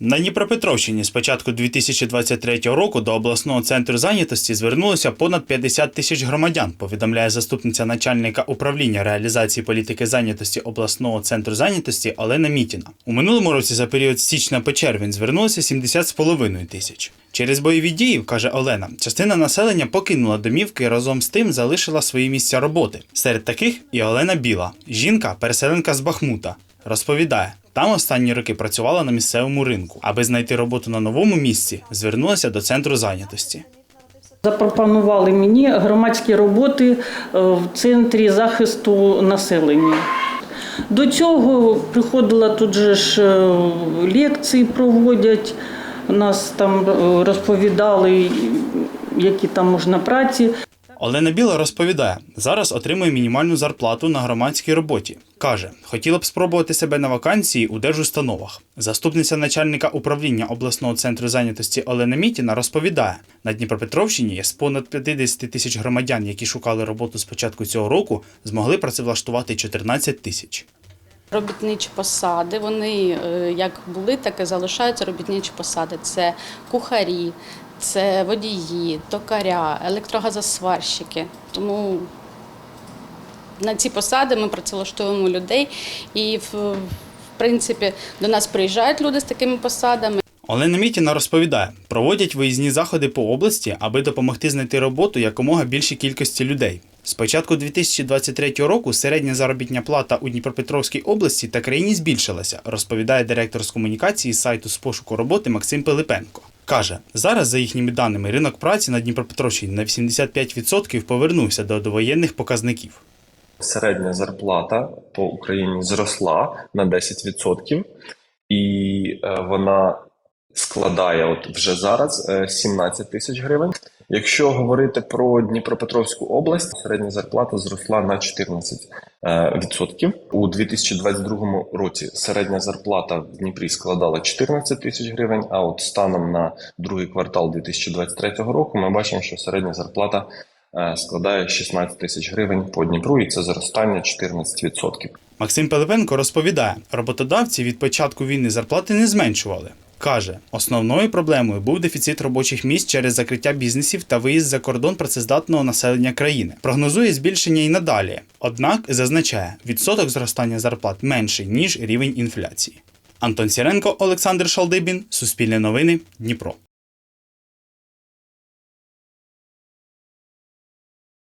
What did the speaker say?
На Дніпропетровщині з початку 2023 року до обласного центру зайнятості звернулося понад 50 тисяч громадян, повідомляє заступниця начальника управління реалізації політики зайнятості обласного центру зайнятості Олена Мітіна. У минулому році за період січня по червень звернулося 70,5 тисяч. Через бойові дії, каже Олена, частина населення покинула домівки і разом з тим залишила свої місця роботи. Серед таких і Олена Біла, жінка, переселенка з Бахмута. Розповідає, там останні роки працювала на місцевому ринку. Аби знайти роботу на новому місці, звернулася до центру зайнятості. Запропонували мені громадські роботи е, в центрі захисту населення. До цього приходила тут же ж е, лекції проводять. Нас там е, розповідали, які там можна праці. Олена Біла розповідає, зараз отримує мінімальну зарплату на громадській роботі. Каже, хотіла б спробувати себе на вакансії у держустановах. Заступниця начальника управління обласного центру зайнятості Олена Мітіна розповідає, на Дніпропетровщині є з понад 50 тисяч громадян, які шукали роботу з початку цього року, змогли працевлаштувати 14 тисяч. Робітничі посади, вони е, як були, так і залишаються робітничі посади. Це кухарі, це водії, токаря, електрогазосварщики. Тому на ці посади ми працевлаштовуємо людей і в, принципі до нас приїжджають люди з такими посадами. Олена Мітіна розповідає, проводять виїзні заходи по області, аби допомогти знайти роботу якомога більшій кількості людей. З початку 2023 року середня заробітня плата у Дніпропетровській області та країні збільшилася, розповідає директор з комунікації сайту з пошуку роботи Максим Пилипенко. Каже, зараз, за їхніми даними, ринок праці на Дніпропетровщині на 85% повернувся до довоєнних показників. середня зарплата по Україні зросла на 10%, і е, вона складає от вже зараз е, 17 тисяч гривень. Якщо говорити про Дніпропетровську область, середня зарплата зросла на 14%. е. У 2022 році середня зарплата в Дніпрі складала 14 тисяч гривень, а от станом на другий квартал 2023 року ми бачимо, що середня зарплата е, складає 16 тисяч гривень по Дніпру, і це зростання 14%. Максим Пилипенко розповідає, роботодавці від початку війни зарплати не зменшували. Каже, основною проблемою був дефіцит робочих місць через закриття бізнесів та виїзд за кордон працездатного населення країни. Прогнозує збільшення і надалі. Однак зазначає, відсоток зростання зарплат менший ніж рівень інфляції. Антон Сіренко, Олександр Шалдибін, Суспільне новини, Дніпро.